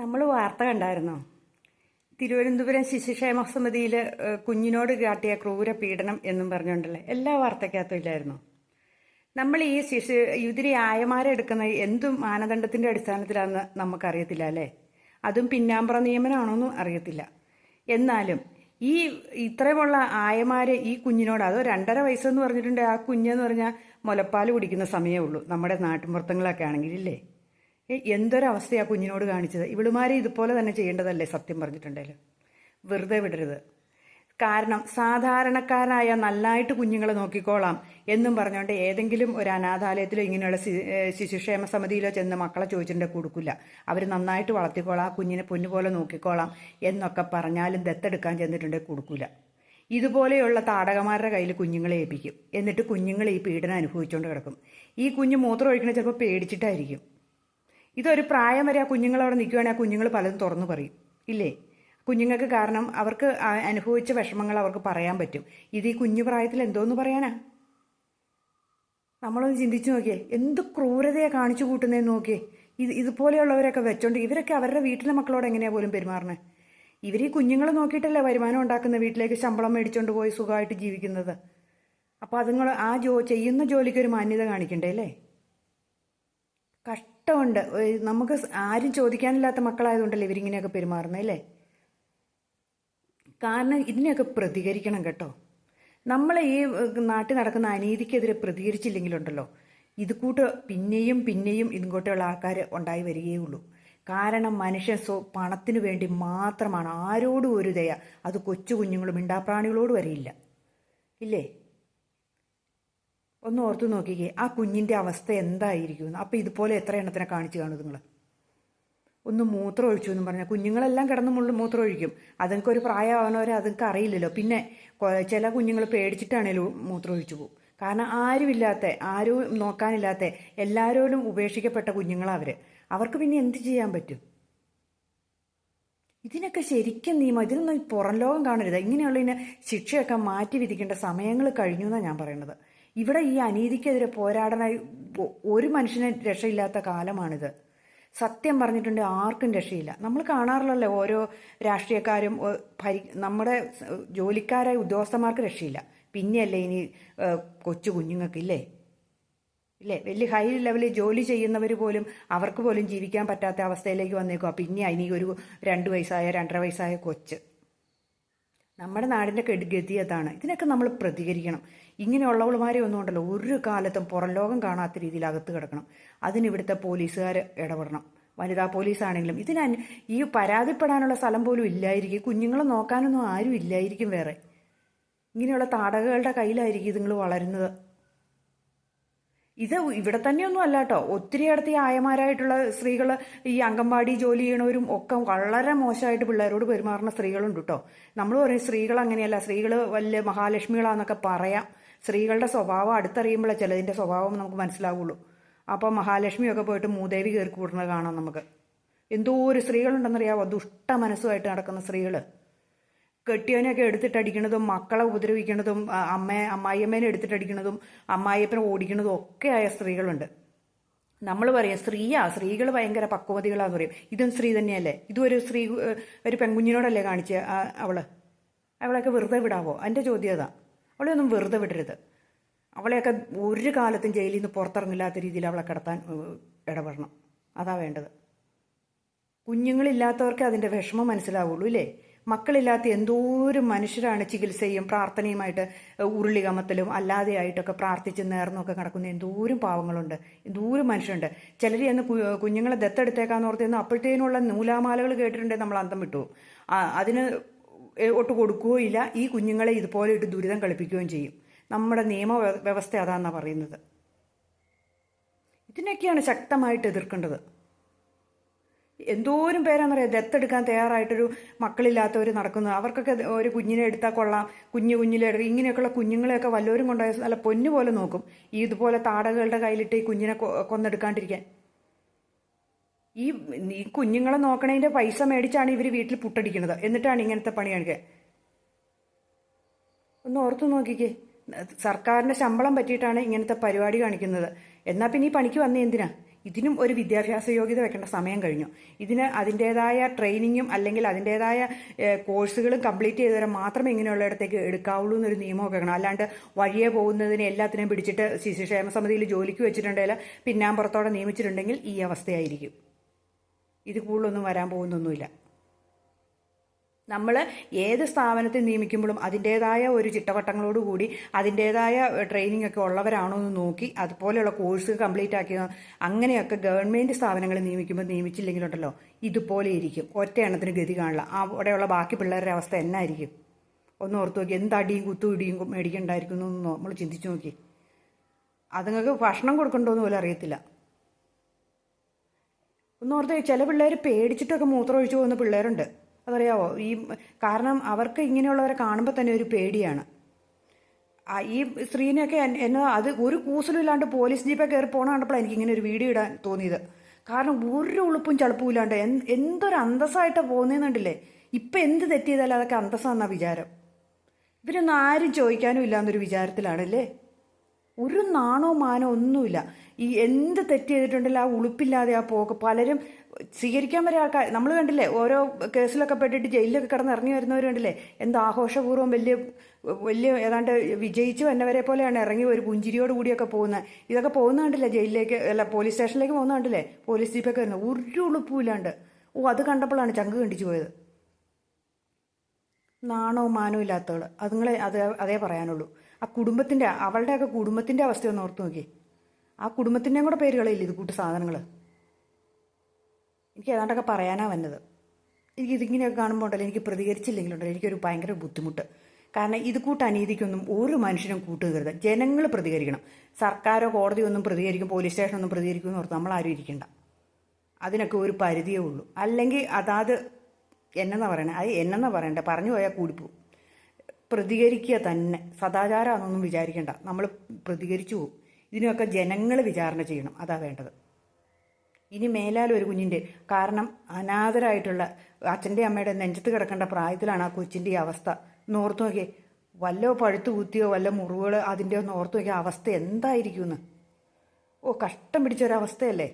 നമ്മൾ വാർത്ത കണ്ടായിരുന്നോ? തിരുവനന്തപുരം ശിശുക്ഷേമ സമിതിയിൽ കുഞ്ഞിനോട് കാട്ടിയ ക്രൂര പീഡനം എന്നും പറഞ്ഞുകൊണ്ടല്ലേ എല്ലാ വാർത്തക്കകത്തും ഇല്ലായിരുന്നു? നമ്മൾ ഈ ശിശു ഇതിരി ആയമാരെ എടുക്കുന്ന എന്തും മാനദണ്ഡത്തിന്റെ അടിസ്ഥാനത്തിലാണെന്ന് നമുക്കറിയത്തില്ല അല്ലേ? അതും പിന്നാമ്പറ നിയമനമാണോന്നും അറിയത്തില്ല. എന്നാലും ഈ ഇത്രയുമുള്ള ആയമാരെ ഈ കുഞ്ഞിനോട് അതോ രണ്ടര വയസ്സെന്ന് പറഞ്ഞിട്ടുണ്ട് ആ കുഞ്ഞെന്ന് പറഞ്ഞാൽ മുലപ്പാൽ കുടിക്കുന്ന സമയമേ ഉള്ളൂ നമ്മുടെ നാട്ടിൻപുറത്തങ്ങളൊക്കെ ആണെങ്കിൽ ഇല്ലേ ഏ, എന്തൊരവസ്ഥയാ കുഞ്ഞിനോട് കാണിച്ചത്? ഇവളുമാരെ ഇതുപോലെ തന്നെ ചെയ്യേണ്ടതല്ലേ സത്യം പറഞ്ഞിട്ടുണ്ടെങ്കിൽ വെറുതെ വിടരുത്. കാരണം സാധാരണക്കാരായ നന്നായിട്ട് കുഞ്ഞുങ്ങളെ നോക്കിക്കോളാം എന്നും പറഞ്ഞുകൊണ്ട് ഏതെങ്കിലും ഒരു അനാഥാലയത്തിലോ ഇങ്ങനെയുള്ള ശിശുക്ഷേമ സമിതിയിലോ ചെന്ന് മക്കളെ ചോദിച്ചിട്ടുണ്ടെങ്കിൽ കൊടുക്കില്ല അവർ നന്നായിട്ട് വളർത്തിക്കോളാം കുഞ്ഞിനെ പൊന്നുപോലെ നോക്കിക്കോളാം എന്നൊക്കെ പറഞ്ഞാലും ദത്തെടുക്കാൻ ചെന്നിട്ടുണ്ടെങ്കിൽ കൊടുക്കില്ല ഇതുപോലെയുള്ള താടകമാരുടെ കയ്യിൽ കുഞ്ഞുങ്ങളെ ഏൽപ്പിക്കും. എന്നിട്ട് കുഞ്ഞുങ്ങൾ ഈ പീഡനം അനുഭവിച്ചുകൊണ്ട് കിടക്കും. ഈ കുഞ്ഞ് മൂത്രം ഒഴിക്കണ ചിലപ്പോൾ പേടിച്ചിട്ടായിരിക്കും. ഇതൊരു പ്രായം വരെ ആ കുഞ്ഞുങ്ങൾ അവിടെ നിൽക്കുകയാണെങ്കിൽ ആ കുഞ്ഞുങ്ങൾ പലതും തുറന്നു പറയും. ഇല്ലേ? കുഞ്ഞുങ്ങൾക്ക് കാരണം അവർക്ക് അനുഭവിച്ച വിഷമങ്ങൾ അവർക്ക് പറയാൻ പറ്റും. ഇത് ഈ കുഞ്ഞു പ്രായത്തിൽ എന്തോന്ന് പറയാനാ? നമ്മളൊന്ന് ചിന്തിച്ചു നോക്കിയേ. എന്ത് ക്രൂരതയെ കാണിച്ചു കൂട്ടുന്നതെന്ന് നോക്കിയേ. ഇത് ഇതുപോലെയുള്ളവരൊക്കെ വെച്ചോണ്ട് ഇവരൊക്കെ അവരുടെ വീട്ടിലെ മക്കളോട് എങ്ങനെയാ പോലും പെരുമാറണേ ഇവർ ഈ കുഞ്ഞുങ്ങളെ നോക്കിയിട്ടല്ലേ വരുമാനം ഉണ്ടാക്കുന്ന വീട്ടിലേക്ക് ശമ്പളം മേടിച്ചോണ്ട് പോയി സുഖമായിട്ട് ജീവിക്കുന്നത്? അപ്പോൾ അതുങ്ങൾ ആ ജോ ചെയ്യുന്ന ജോലിക്ക് ഒരു മാന്യത കാണിക്കണ്ടേ അല്ലേ? കഷ്ടമുണ്ട് ഏയ് നമുക്ക് ആരും ചോദിക്കാനില്ലാത്ത മക്കളായതുകൊണ്ടല്ലേ ഇവരിങ്ങനെയൊക്കെ പെരുമാറുന്നത് അല്ലേ? കാരണം ഇതിനെയൊക്കെ പ്രതികരിക്കണം കേട്ടോ. നമ്മൾ ഈ നാട്ടിൽ നടക്കുന്ന അനീതിക്കെതിരെ പ്രതികരിച്ചില്ലെങ്കിലുണ്ടല്ലോ. ഇത് കൂട്ട് പിന്നെയും പിന്നെയും ഇതുകൂട്ടുള്ള ആൾക്കാർ ഉണ്ടായി വരികയുള്ളൂ കാരണം മനുഷ്യൻ സ്വ പണത്തിന് വേണ്ടി മാത്രമാണ് ആരോടും ഒരു ദയ. അത് കൊച്ചു കുഞ്ഞുങ്ങളും മിണ്ടാപ്രാണികളോട് വരെയില്ല ഇല്ലേ? ഒന്ന് ഓർത്തു നോക്കിക്കേ ആ കുഞ്ഞിന്റെ അവസ്ഥ എന്തായിരിക്കും? അപ്പം ഇതുപോലെ എത്ര എണ്ണത്തിനെ കാണിച്ചു കാണും നിങ്ങൾ ഒന്ന് മൂത്രം ഒഴിച്ചു എന്ന് പറഞ്ഞാൽ കുഞ്ഞുങ്ങളെല്ലാം കിടന്ന് മുള്ളിൽ മൂത്രം ഒഴിക്കും. അതുങ്ങൾക്ക് ഒരു പ്രായമാവണവരെ അതുങ്ങൾക്ക് അറിയില്ലല്ലോ. പിന്നെ ചില കുഞ്ഞുങ്ങൾ പേടിച്ചിട്ടാണേലും മൂത്രം ഒഴിച്ചു പോകും. കാരണം ആരുമില്ലാത്ത ആരും നോക്കാനില്ലാത്ത എല്ലാവരോടും ഉപേക്ഷിക്കപ്പെട്ട കുഞ്ഞുങ്ങളാണ് അവർ. അവർക്ക് പിന്നെ എന്ത് ചെയ്യാൻ പറ്റും? ഇതിനൊക്കെ ശരിക്കും നിയമം ഇതിനൊന്നും പുറം ലോകം കാണരുത്. ഇങ്ങനെയുള്ളതിന് ശിക്ഷയൊക്കെ മാറ്റി വിധിക്കേണ്ട സമയങ്ങൾ കഴിഞ്ഞു എന്നാണ് ഞാൻ പറയുന്നത് ഇവിടെ ഈ അനീതിക്കെതിരെ പോരാടാനായി ഒരു മനുഷ്യന് രക്ഷയില്ലാത്ത കാലമാണിത്. സത്യം പറഞ്ഞിട്ടുണ്ട് ആർക്കും രക്ഷയില്ല. നമ്മൾ കാണാറില്ലല്ലോ ഓരോ രാഷ്ട്രീയക്കാരും ഭരി നമ്മുടെ ജോലിക്കാരായ ഉദ്യോഗസ്ഥന്മാർക്ക് രക്ഷയില്ല. പിന്നെയല്ലേ ഇനി കൊച്ചു കുഞ്ഞുങ്ങൾക്കില്ലേ? ഇല്ലേ? വലിയ ഹൈ ലെവലിൽ ജോലി ചെയ്യുന്നവർ പോലും അവർക്ക് പോലും ജീവിക്കാൻ പറ്റാത്ത അവസ്ഥയിലേക്ക് വന്നേക്കുക പിന്നെ ഇനി ഒരു രണ്ട് വയസ്സായ രണ്ടര വയസ്സായ കൊച്ച്. നമ്മുടെ നാടിന്റെ ഗതി അതാണ് ഇതിനൊക്കെ നമ്മൾ പ്രതികരിക്കണം. ഇങ്ങനെയുള്ളവളുമാരെ ഒന്നും ഉണ്ടല്ലോ. ഒരു കാലത്തും പുറം ലോകം കാണാത്ത രീതിയിൽ അകത്ത് കിടക്കണം. അതിന് ഇവിടുത്തെ പോലീസുകാർ ഇടപെടണം. വനിതാ പോലീസാണെങ്കിലും ഇതിന് ഈ പരാതിപ്പെടാനുള്ള സ്ഥലം പോലും ഇല്ലായിരിക്കും. കുഞ്ഞുങ്ങളെ നോക്കാനൊന്നും ആരും ഇല്ലായിരിക്കും വേറെ. ഇങ്ങനെയുള്ള താടകകളുടെ കയ്യിലായിരിക്കും ഇതുങ്ങൾ വളരുന്നത്. ഇത് ഇവിടെ തന്നെയൊന്നും അല്ല കേട്ടോ ഒത്തിരി അടുത്ത് ഈ ആയമാരായിട്ടുള്ള സ്ത്രീകൾ ഈ അംഗൻവാടി ജോലി ചെയ്യണവരും ഒക്കെ വളരെ മോശമായിട്ട് പിള്ളേരോട് പെരുമാറുന്ന സ്ത്രീകളുണ്ട് കേട്ടോ നമ്മൾ പറയും സ്ത്രീകൾ അങ്ങനെയല്ല. സ്ത്രീകൾ വലിയ മഹാലക്ഷ്മികളാന്നൊക്കെ പറയാം. സ്ത്രീകളുടെ സ്വഭാവം അടുത്തറിയുമ്പോഴേ ചിലതിന്റെ സ്വഭാവം നമുക്ക് മനസ്സിലാവുള്ളൂ. അപ്പോൾ മഹാലക്ഷ്മിയൊക്കെ പോയിട്ട് മൂദേവി കയറി കൂടുന്നത് കാണാം നമുക്ക്. എന്തോ ഒരു സ്ത്രീകളുണ്ടെന്നറിയാവോ? ദുഷ്ട മനസ്സുമായിട്ട് നടക്കുന്ന സ്ത്രീകൾ കെട്ടിയവനെയൊക്കെ എടുത്തിട്ടടിക്കണതും മക്കളെ ഉപദ്രവിക്കണതും അമ്മയെ അമ്മായിയമ്മേനെ എടുത്തിട്ടടിക്കണതും അമ്മായിയപ്പനെ ഓടിക്കണതും ആയ സ്ത്രീകളുണ്ട്. നമ്മൾ പറയാം സ്ത്രീയാ സ്ത്രീകൾ ഭയങ്കര പക്വതികളാന്ന് പറയും. ഇതും സ്ത്രീ തന്നെയല്ലേ? ഇതും ഒരു സ്ത്രീ ഒരു പെൺകുഞ്ഞിനോടല്ലേ കാണിച്ച് അവൾ? അവളെയൊക്കെ വെറുതെ വിടാവോ? എന്റെ ചോദ്യം അതാ. അവളെ ഒന്നും വെറുതെ വിടരുത്. അവളെയൊക്കെ ഒരു കാലത്തും ജയിലിൽ നിന്ന് പുറത്തിറങ്ങില്ലാത്ത രീതിയിൽ അവളെ കിടത്താൻ ഇടപെടണം. അതാ വേണ്ടത്. കുഞ്ഞുങ്ങളില്ലാത്തവർക്ക് അതിന്റെ വിഷമം മനസ്സിലാവുള്ളൂ ഇല്ലേ? മക്കളില്ലാത്ത എന്തോരം മനുഷ്യരാണ് ചികിത്സയും പ്രാർത്ഥനയുമായിട്ട് ഉരുളി കമത്തലും അല്ലാതെ ആയിട്ടൊക്കെ പ്രാർത്ഥിച്ച് നേർന്നൊക്കെ കിടക്കുന്ന എന്തോരം പാവങ്ങളുണ്ട് എന്തോരം മനുഷ്യരുണ്ട്. ചിലർ എന്ന് കുഞ്ഞുങ്ങളെ ദത്തെടുത്തേക്കാന്ന് ഓർത്തിരുന്നു അപ്പോഴത്തേനുള്ള നൂലാമാലകൾ കേട്ടിട്ടുണ്ടെങ്കിൽ നമ്മൾ അന്തം വിട്ടു. അതിന് ഒട്ട് കൊടുക്കുകയോ ഇല്ല ഈ കുഞ്ഞുങ്ങളെ ഇതുപോലെ ഇട്ട് ദുരിതം കളിപ്പിക്കുകയും ചെയ്യും. നമ്മുടെ നിയമ വ്യവസ്ഥ അതാന്നാ പറയുന്നത്. ഇതിനൊക്കെയാണ് ശക്തമായിട്ട് എതിർക്കേണ്ടത്. എന്തോരം പേരാണെന്നറിയാം ദത്തെടുക്കാൻ തയ്യാറായിട്ടൊരു മക്കളില്ലാത്തവർ നടക്കുന്നത്. അവർക്കൊക്കെ ഒരു കുഞ്ഞിനെ എടുത്താൽ കൊള്ളാം കുഞ്ഞു കുഞ്ഞിലെ ഇങ്ങനെയൊക്കെയുള്ള കുഞ്ഞുങ്ങളെയൊക്കെ വല്ലവരും കൊണ്ടുപോയ നല്ല പൊന്നു പോലെ നോക്കും. ഈ ഇതുപോലെ താടകളുടെ കയ്യിലിട്ട് ഈ കുഞ്ഞിനെ കൊന്നെടുക്കാണ്ടിരിക്കാൻ. ഈ ഈ കുഞ്ഞുങ്ങളെ നോക്കണതിന്റെ പൈസ മേടിച്ചാണ് ഇവർ വീട്ടിൽ പുട്ടടിക്കുന്നത്. എന്നിട്ടാണ് ഇങ്ങനത്തെ പണി കാണിക്കുക ഒന്ന് ഓർത്തു നോക്കിക്കേ. സർക്കാരിന്റെ ശമ്പളം പറ്റിയിട്ടാണ് ഇങ്ങനത്തെ പരിപാടി കാണിക്കുന്നത്. എന്നാ പിന്നെ ഈ പണിക്ക് വന്നേ എന്തിനാ? ഇതിനും ഒരു വിദ്യാഭ്യാസ യോഗ്യത വെക്കേണ്ട സമയം കഴിഞ്ഞു. ഇതിന് അതിന്റെതായ ട്രെയിനിങ്ങും അല്ലെങ്കിൽ അതിന്റെതായ കോഴ്സുകളും കംപ്ലീറ്റ് ചെയ്തവരെ മാത്രമേ ഇങ്ങനെയുള്ളിടത്തേക്ക് എടുക്കാവുള്ളൂ എന്നൊരു നിയമമൊക്കെ വെക്കണം. അല്ലാണ്ട് വഴിയെ പോകുന്നതിനെ എല്ലാത്തിനെയും പിടിച്ചിട്ട് ശിശുക്ഷേമ സമിതിയിൽ ജോലിക്ക് വെച്ചിട്ടുണ്ടെങ്കിൽ പിന്നാമ്പുറത്തോടെ നിയമിച്ചിട്ടുണ്ടെങ്കിൽ ഈ അവസ്ഥയായിരിക്കും. ഇത് കൂടുതലൊന്നും വരാൻ പോകുന്നൊന്നുമില്ല. നമ്മൾ ഏത് സ്ഥാപനത്തിൽ നിയമിക്കുമ്പോഴും അതിന്റേതായ ഒരു ചിട്ടവട്ടങ്ങളോടുകൂടി അതിന്റേതായ ട്രെയിനിങ് ഒക്കെ ഉള്ളവരാണോ എന്ന് നോക്കി അതുപോലെയുള്ള കോഴ്സ് കംപ്ലീറ്റ് ആക്കി അങ്ങനെയൊക്കെ ഗവൺമെന്റ് സ്ഥാപനങ്ങൾ നിയമിക്കുമ്പോൾ നിയമിച്ചില്ലെങ്കിലുണ്ടല്ലോ ഇതുപോലെ ഇരിക്കും. ഒറ്റ എണ്ണത്തിന് ഗതി കാണില്ല. അവിടെയുള്ള ബാക്കി പിള്ളേരുടെ അവസ്ഥ എന്നായിരിക്കും? ഒന്ന് ഓർത്ത് നോക്കി എന്ത് അടിയും കുത്തും ഇടിയും മേടിക്കണ്ടായിരിക്കും എന്ന് നമ്മൾ ചിന്തിച്ചു നോക്കി. അതുങ്ങൾക്ക് ഭക്ഷണം കൊടുക്കണ്ടോന്ന് പോലും അറിയത്തില്ല. ഒന്ന് ഓർത്ത് ചില പിള്ളേർ പേടിച്ചിട്ടൊക്കെ മൂത്രം ഒഴിച്ചു പോകുന്ന പിള്ളേരുണ്ട്. അതറിയാവോ? ഈ കാരണം അവർക്ക് ഇങ്ങനെയുള്ളവരെ കാണുമ്പോൾ തന്നെ ഒരു പേടിയാണ്. ഈ സ്ത്രീനെയൊക്കെ എന്നാ അത് ഒരു കൂസലും ഇല്ലാണ്ട് പോലീസ് ജീപ്പേ കയറി പോണ കണ്ടപ്പോഴാണ് എനിക്ക് ഇങ്ങനെ ഒരു വീഡിയോ ഇടാൻ തോന്നിയത്. കാരണം ഒരു ഉളുപ്പും ചളുപ്പും ഇല്ലാണ്ട് എന്ത് എന്തൊരു അന്തസ്സായിട്ടാണ് പോകുന്നതെന്നുണ്ടല്ലേ ഇപ്പം എന്ത് തെറ്റ് ചെയ്താലും അതൊക്കെ അന്തസ്സാന്നാ വിചാരം. ഇവരൊന്നും ആരും ചോദിക്കാനും ഇല്ലാന്നൊരു വിചാരത്തിലാണല്ലേ? ഒരു നാണോ മാനോ ഒന്നുമില്ല. ഈ എന്ത് തെറ്റ് ചെയ്തിട്ടുണ്ടല്ലോ ആ ഉളുപ്പില്ലാതെ ആ പോക്ക് പലരും സ്വീകരിക്കാൻ വരെ ആൾക്കാർ നമ്മൾ കണ്ടില്ലേ ഓരോ കേസിലൊക്കെ പെട്ടിട്ട് ജയിലിലൊക്കെ കിടന്ന് ഇറങ്ങി വരുന്നവർ കണ്ടില്ലേ എന്ത് ആഘോഷപൂർവം വലിയ വലിയ ഏതാണ്ട് വിജയിച്ചു വന്നവരെ പോലെയാണ് ഇറങ്ങി ഒരു പുഞ്ചിരിയോട് കൂടിയൊക്കെ പോകുന്നത്. ഇതൊക്കെ പോകുന്ന കണ്ടില്ലേ ജയിലിലേക്ക് അല്ല പോലീസ് സ്റ്റേഷനിലേക്ക് പോകുന്ന കണ്ടില്ലേ പോലീസ് ജീപ്പൊക്കെ വരുന്നത്. ഒരു ഉളുപ്പുമില്ലാണ്ട്. ഓ അത് കണ്ടപ്പോഴാണ് ചങ്ക് കണ്ടിച്ചു പോയത്. നാണോ മാനോ ഇല്ലാത്തവൾ അതുങ്ങളെ അത് അതേ പറയാനുള്ളൂ. ആ കുടുംബത്തിന്റെ അവളുടെയൊക്കെ കുടുംബത്തിന്റെ അവസ്ഥ ഓർത്ത് നോക്കി ആ കുടുംബത്തിന്റെയും കൂടെ പേരുകളില്ല ഇത് കൂട്ട് സാധനങ്ങൾ എനിക്ക് ഏതാണ്ടൊക്കെ പറയാനാ വന്നത്. എനിക്ക് ഇതിങ്ങനെയൊക്കെ കാണുമ്പോൾ ഉണ്ടല്ലോ എനിക്ക് പ്രതികരിച്ചില്ലെങ്കിലുണ്ടല്ലോ എനിക്കൊരു ഭയങ്കര ബുദ്ധിമുട്ട്. കാരണം ഇത് കൂട്ട് അനീതിക്കൊന്നും ഒരു മനുഷ്യനും കൂട്ടുകരുത് ജനങ്ങൾ പ്രതികരിക്കണം. സർക്കാരോ കോടതിയോ ഒന്നും പ്രതികരിക്കും പോലീസ് സ്റ്റേഷനൊന്നും പ്രതികരിക്കും എന്ന് ഓർത്ത് ആരും ഇരിക്കണ്ട. അതിനൊക്കെ ഒരു പരിധിയേ ഉള്ളൂ. അല്ലെങ്കിൽ അതാത് എന്നെന്നാ പറയണേ? അത് എന്നെന്നാ പറയണ്ടേ? പറഞ്ഞു പോയാൽ കൂടിപ്പോവും പ്രതികരിക്കുക തന്നെ. സദാചാരമാണെന്നൊന്നും വിചാരിക്കേണ്ട. നമ്മൾ പ്രതികരിച്ചു പോകും. ഇതിനൊക്കെ ജനങ്ങൾ വിചാരണ ചെയ്യണം. അതാ വേണ്ടത്. ഇനി മേലാൽ ഒരു കുഞ്ഞിന്റെ കാരണം അനാഥരായിട്ടുള്ള അച്ഛന്റെ അമ്മയുടെ നെഞ്ചത്ത് കിടക്കേണ്ട പ്രായത്തിലാണ് ആ കൊച്ചിന്റെ ഈ അവസ്ഥ. നോർത്ത് നോക്കിയേ. വല്ലോ പഴുത്ത് കുത്തിയോ വല്ല മുറിവുകൾ അതിന്റെ ഒന്ന് നോക്കിയ അവസ്ഥ എന്തായിരിക്കുമെന്ന് ഓ കഷ്ടം പിടിച്ച ഒരവസ്ഥയല്ലേ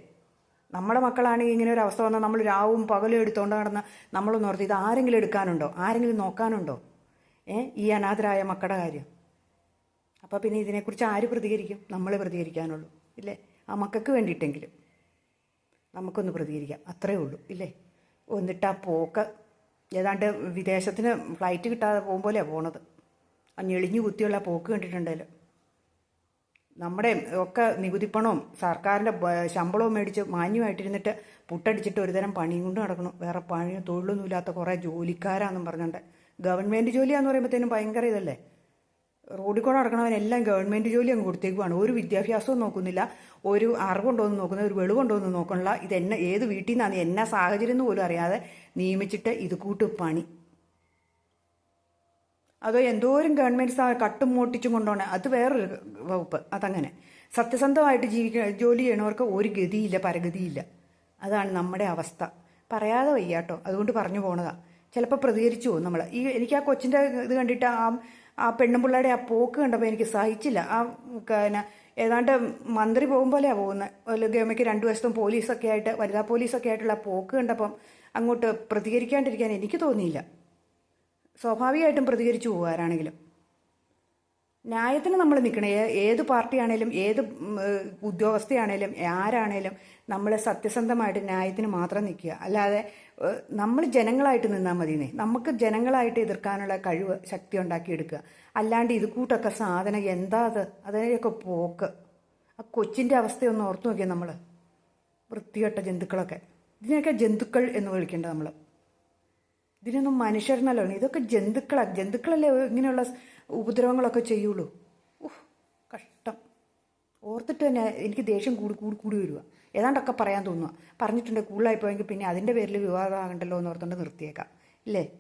നമ്മുടെ മക്കളാണെങ്കിൽ ഇങ്ങനെ ഒരു അവസ്ഥ വന്നാൽ നമ്മൾ രാവും പകലും എടുത്തുകൊണ്ട് നടന്ന നമ്മൾ ഓർത്ത് ഇത് ആരെങ്കിലും എടുക്കാനുണ്ടോ? ആരെങ്കിലും നോക്കാനുണ്ടോ? ഈ അനാഥരായ മക്കളുടെ കാര്യം. അപ്പോൾ പിന്നെ ഇതിനെക്കുറിച്ച് ആര് പ്രതികരിക്കും? നമ്മൾ പ്രതികരിക്കാനുള്ളൂ. ഇല്ലേ? ആ മക്കൾക്ക് വേണ്ടിയിട്ടെങ്കിലും നമുക്കൊന്ന് പ്രതികരിക്കാം. അത്രേ ഉള്ളൂ. ഇല്ലേ? എന്നിട്ട് ആ പോക്ക്. ഏതാണ്ട് വിദേശത്തിന് ഫ്ലൈറ്റ് കിട്ടാതെ പോകും പോലെയാണ് പോണത്. ആ ഞെളിഞ്ഞു കുത്തിയുള്ള പോക്ക് കണ്ടിട്ടുണ്ടല്ലോ നമ്മുടെ ഒക്കെ നികുതിപ്പണവും സർക്കാരിന്റെ ശമ്പളവും മേടിച്ച് മാന്യമായിട്ടിരുന്നിട്ട് പുട്ടടിച്ചിട്ട് ഒരുതരം പണിയും കൊണ്ട് നടക്കണം. വേറെ പണിയും തൊഴിലൊന്നുമില്ലാത്ത കുറേ ജോലിക്കാരാണെന്നും പറഞ്ഞുകൊണ്ട് ഗവൺമെന്റ് ജോലിയാന്ന് പറയുമ്പോഴത്തേനും ഭയങ്കര ഇതല്ലേ? റോഡിൽ കൂടെ നടക്കണവനെല്ലാം ഗവൺമെന്റ് ജോലി അങ്ങ് കൊടുത്തേക്കുവാണ്. ഒരു വിദ്യാഭ്യാസവും നോക്കുന്നില്ല. ഒരു അറിവുണ്ടോയെന്ന് നോക്കുന്ന ഒരു വെളിവുണ്ടോയെന്ന് നോക്കണില്ല ഇത് എന്നെ ഏത് വീട്ടിൽ നിന്നാണ് എന്നാ സാഹചര്യം എന്ന് പോലും അറിയാതെ നിയമിച്ചിട്ട് ഇത് കൂട്ട് പണി. അതോ എന്തോരം ഗവൺമെന്റ് കട്ടും മോട്ടിച്ചും കൊണ്ടുപോകണേ അത് വേറൊരു വകുപ്പ്. അതങ്ങനെ. സത്യസന്ധമായിട്ട് ജീവിക്ക ജോലി ചെയ്യണവർക്ക് ഒരു ഗതിയില്ല പരഗതിയില്ല. അതാണ് നമ്മുടെ അവസ്ഥ. പറയാതെ വയ്യാട്ടോ. അതുകൊണ്ട് പറഞ്ഞു പോണതാ. ചിലപ്പോൾ പ്രതികരിച്ചു പോകും നമ്മൾ ഈ എനിക്ക് ആ കൊച്ചിന്റെ ഇത് കണ്ടിട്ട് ആ ആ പെണ്ണുപിള്ളയുടെ ആ പോക്ക് കണ്ടപ്പോൾ എനിക്ക് സഹിച്ചില്ല. ആ പിന്നെ ഏതാണ്ട് മന്ത്രി പോകും പോലെയാണ് പോകുന്നത് ഗവൺമെന്റ് രണ്ടു വശത്തും പോലീസൊക്കെ ആയിട്ട് വനിതാ പോലീസൊക്കെ ആയിട്ടുള്ള പോക്ക് കണ്ടപ്പം അങ്ങോട്ട് പ്രതികരിക്കാണ്ടിരിക്കാൻ എനിക്ക് തോന്നിയില്ല. സ്വാഭാവികമായിട്ടും പ്രതികരിച്ചു പോകും ആരാണെങ്കിലും. ന്യായത്തിന് നമ്മൾ നിൽക്കണം. ഏത് പാർട്ടിയാണേലും ഏത് ഉദ്യോഗസ്ഥയാണേലും ആരാണേലും നമ്മൾ സത്യസന്ധമായിട്ട് ന്യായത്തിന് മാത്രം നിൽക്കുക. അല്ലാതെ നമ്മൾ ജനങ്ങളായിട്ട് നിന്നാൽ മതിയെന്നേ. നമുക്ക് ജനങ്ങളായിട്ട് എതിർക്കാനുള്ള കഴിവ് ശക്തി ഉണ്ടാക്കിയെടുക്കുക. അല്ലാണ്ട് ഇത് കൂട്ടൊക്കെ സാധനം എന്താ അത്? അതിനെയൊക്കെ പോക്ക്. ആ കൊച്ചിന്റെ അവസ്ഥയൊന്ന് ഓർത്തു നോക്കിയാൽ നമ്മൾ വൃത്തികെട്ട ജന്തുക്കളൊക്കെ. ഇതിനെയൊക്കെ ജന്തുക്കൾ എന്ന് വിളിക്കേണ്ടത് നമ്മൾ ഇതിനൊന്നും മനുഷ്യരെന്നല്ല. ഇതൊക്കെ ജന്തുക്കളാണ് ജന്തുക്കളല്ലേ ഇങ്ങനെയുള്ള ഉപദ്രവങ്ങളൊക്കെ ചെയ്യുള്ളൂ. ഉഫ് കഷ്ടം. ഓർത്തിട്ട് തന്നെ എനിക്ക് ദേഷ്യം കൂടി കൂടി കൂടി വരിക. ഏതാണ്ടൊക്കെ പറയാൻ തോന്നുക. പറഞ്ഞിട്ടുണ്ട് കൂടുതലായി പോയെങ്കിൽ പിന്നെ അതിന്റെ പേരിൽ വിവാദമാകണ്ടല്ലോ എന്ന് ഓർത്തുകൊണ്ട് നിർത്തിയേക്കാം. ഇല്ലേ?